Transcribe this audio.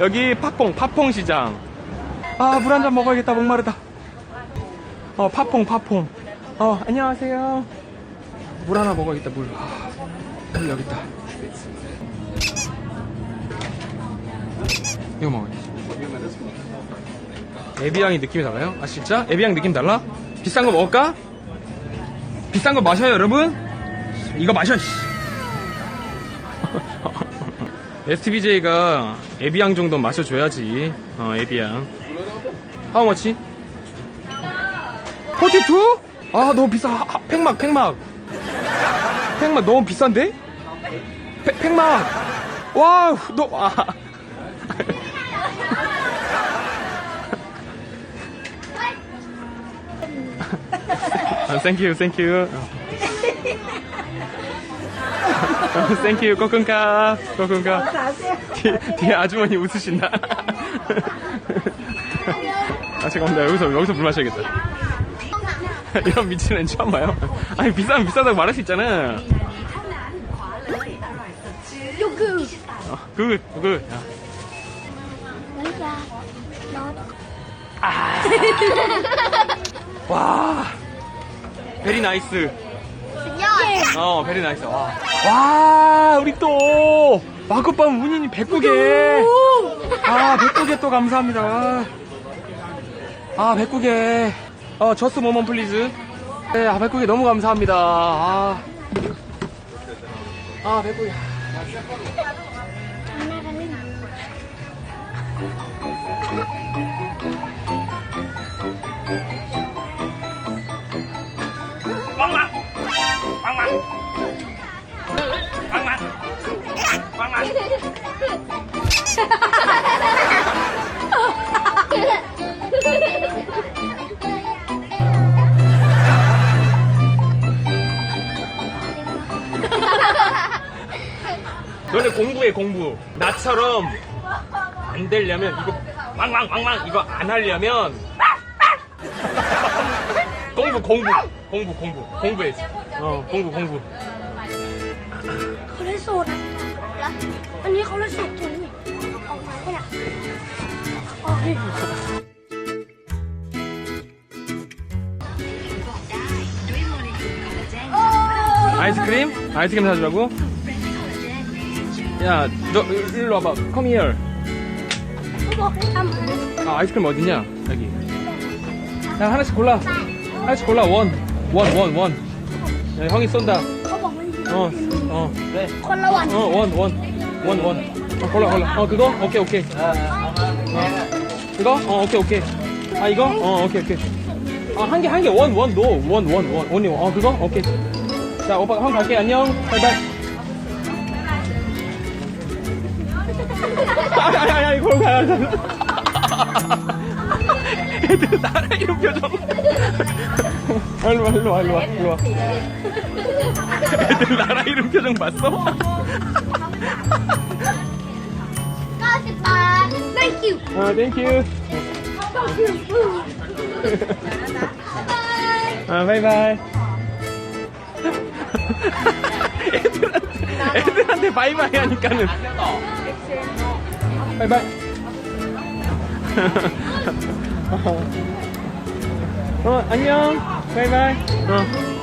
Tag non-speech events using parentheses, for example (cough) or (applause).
여기 팥퐁, 팥퐁 시장. 아, 물 한 잔 먹어야겠다. 목마르다. 어, 팥퐁, 팥퐁. 어, 안녕하세요. 물 하나 먹어야겠다, 물. 아, 물 여기 있다. 이거 먹어야지. 에비앙이 느낌이 달라요? 아, 진짜? 에비앙 느낌 달라? 비싼 거 먹을까? 비싼 거 마셔요, 여러분? 이거 마셔, 씨. (laughs) STBJ가 에비앙 정도 마셔줘야지. 어, 에비앙. How much? 42? 아, 너무 비싸. 아, 팽막, 팽막. 팽막 너무 비싼데? 팽- 팽막. 와우, 너, 아. 아, 땡큐, 땡큐. 땡큐, 꼬끈카, 꼬끈카. 뒤에, 뒤에 아주머니 웃으신다. 아, 잠깐만, 나 여기서, 여기서 물 마셔야겠다. 이런 미친 애 처음 봐요. 아니, 비싸면 비싸다고 말할 수 있잖아. 요그 어, 그, 그, (laughs) 와. 베리 나이스. 야 어, 베리 나이스. 와. 와, 우리 또, 마크밤 운인이 109개. 아, 109개 또 감사합니다. 아, 109개. 어, 저스 모먼 플리즈. 네, 아, 109개 너무 감사합니다. 아. 아, 109개. 너네 공부해, 공부. 나처럼 안 되려면, 이거, 왕왕, 왕왕, 이거 안 하려면, 공부, 공부. 공부, 공부. 공부해야지. 어, 공부, 공부. เขาได้สูตรอะอันนี้เขาได้สูตรตัวนี้ ออกมาเนี่ยออกดิ 아이스크림? 아이스크림 사주라고? 야, 너 일- 일로 와봐. Come here. เขาบอกให้ทำ 아, 아이스크림 어딨냐? 여기. 야, 하나씩 골라. 하나씩 골라. 원. 원, 원, 원. 야, 형이 쏜다. เขาบอกมัน 어, 어, 그래. คนละวัน 어, 원, 원. 원, 원. 어, 골라, 골라. 어, 그거? 오케이, 오케이. 어. 이거? 어, 오케이, 오케이. 아, 이거? 어, 오케이, 오케이. 아, 한 개, 한 개. 원, 원, 노. 원, 원, 원. 원이, 어, 그거? 오케이. 자, 오빠 형 갈게. 안녕. 바이바이. 아야야야 이걸 가야 돼. 애들 나라 이런 표정. 아, 일로 와 일로 와 일로 와 일로 (laughs) 와. 애들 나라 이런 표정 봤어? (laughs) you (laughs) 아 땡큐. 아 바이바이. 애들한테 애들한테 바이바이 하니까는. 바이바이. (laughs) 어 안녕. 바이바이. 어.